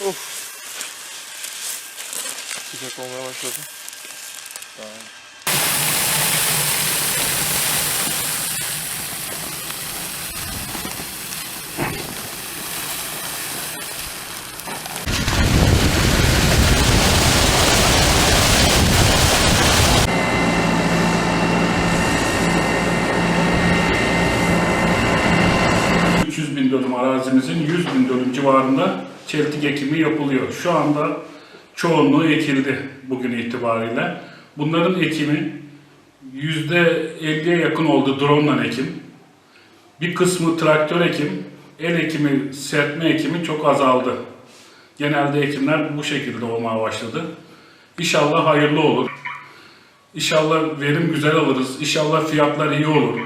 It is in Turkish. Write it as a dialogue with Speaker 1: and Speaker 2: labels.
Speaker 1: Of. Sıcak olmaya başladı. Tamam.
Speaker 2: ...300 bin dönüm arazimizin 100 bin dönüm civarında çeltik ekimi yapılıyor. Şu anda çoğunluğu ekildi bugün itibariyle. Bunların ekimi %50'ye yakın oldu drone ekim. Bir kısmı traktör ekim, el ekimi, serpme ekimi çok azaldı. Genelde ekimler bu şekilde olmaya başladı. İnşallah hayırlı olur. İnşallah verim güzel alırız. İnşallah fiyatlar iyi olur.